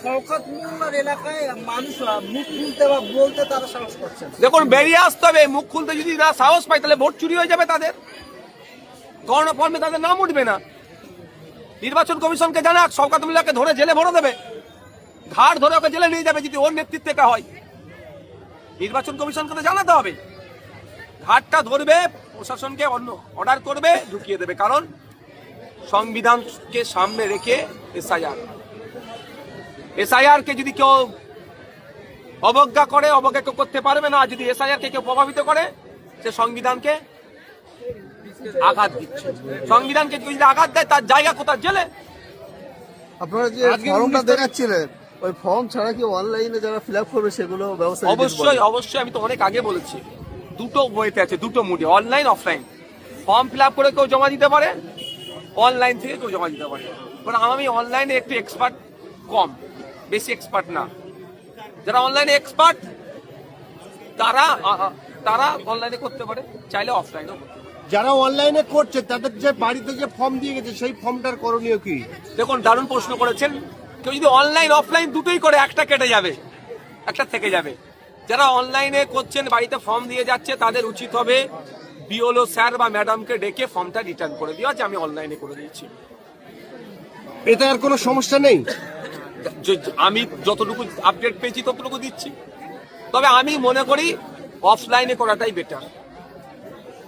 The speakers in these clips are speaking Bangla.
শওকত এলাকায় বলতে তারা সাহস করছেন দেখুন, বেরিয়ে আসতে হবে। মুখ খুলতে যদি না সাহস পায়, তাহলে ভোট চুরি হয়ে যাবে তাদের। গণফর্মে তাদের নাম উঠবে না। নির্বাচন কমিশনকে জানাক, শওকাত মোল্লাকে ধরে জেলে ভরে দেবে। ঘাড় ধরে ওকে জেলে নিয়ে যাবে যদি ওর নেতৃত্বে এটা হয়। নির্বাচন কমিশনকে তো জানাতে হবে। ঘাটটা ধরবে, প্রশাসনকে অন্য অর্ডার করবে, ঢুকিয়ে দেবে। কারণ সংবিধানকে সামনে রেখে এসআইআর। এসআইআর কে যদি কেউ অবজ্ঞা করে অবজ্ঞা কেউ করতে পারবে না যদি এসআইআর কে কেউ প্রভাবিত করে সে সংবিধানকে আঘাত দিচ্ছে। সংবিধানকে যদি আঘাত দেয় তার জায়গা কোথায়? জেলে। আপনারা যে ফর্মটা দেখাচ্ছিলেন ওই ফর্ম ছাড়া কি অনলাইনে যারা ফিল আপ করবে সেগুলো ব্যবস্থা অবশ্যই অবশ্যই আমি তো অনেক আগে বলেছি। দুটো বইতে আছে দুটো মুডে online offline form fill up করে কেউ জমা দিতে পারে অনলাইন থেকে কেউ জমা দিতে পারে। কারণ আমি অনলাইনে একটু এক্সপার্ট কম। বেশি এক্সপার্ট না। যারা অনলাইনে এক্সপার্ট তারা তারা অনলাইনে করতে পারে চাইলে অফলাইনেও করতে যারা অনলাইনে করছে তাদের যে বাড়িতে যে ফর্ম দিয়ে গেছে সেই ফর্মটার করণীয় কি? দেখুন দারুণ প্রশ্ন করেছেন। কেউ যদি অনলাইন অফলাইন দুটোই করে একটা কেটে যাবে একটা থেকে যাবে। যারা অনলাইনে করছেন বাড়িতে ফর্ম দিয়ে যাচ্ছে তাদের উচিত হবে বিওলো স্যার বা ম্যাডামকে ডেকে ফর্মটা রিটার্ন করে দেওয়া যে আমি অনলাইনে করে দিয়েছি। এতে আর কোনো সমস্যা নেই? আমি যতটুকু আপডেট পেয়েছি ততটুকু দিচ্ছি। তবে আমি মনে করি অফলাইনে করাটাই বেটার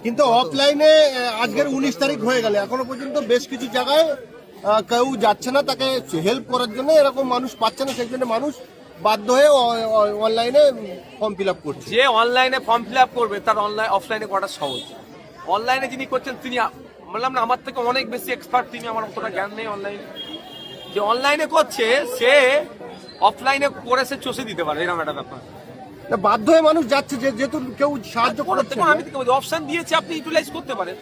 কিন্তু অফলাইনে আজকের উনিশ তারিখ হয়ে গেলে। এখনও পর্যন্ত বেশ কিছু জায়গায় কেউ যাচ্ছে না তাকে হেল্প করার জন্য। এরকম মানুষ পাচ্ছে না সেই জন্য মানুষ বাধ্য হয়ে অনলাইনে ফর্ম ফিল আপ করছে। যে অনলাইনে ফর্ম ফিল আপ করবে তার অনলাইন অফলাইনে করাটা সহজ। অনলাইনে যিনি করছেন তিনি বললাম না আমার থেকে অনেক বেশি এক্সপার্ট তিনি আমার অতটা জ্ঞান নেই অনলাইনে যে অনলাইনে করছে সে অফলাইনে করে সে চষে দিতে পারে এরকম একটা ব্যাপার। বাধ্য হয়ে মানুষ যাচ্ছে যে যেহেতু কেউ সাহায্য করছে আমি অপশন দিয়েছি আপনি ইউটিলাইজ করতে পারেন।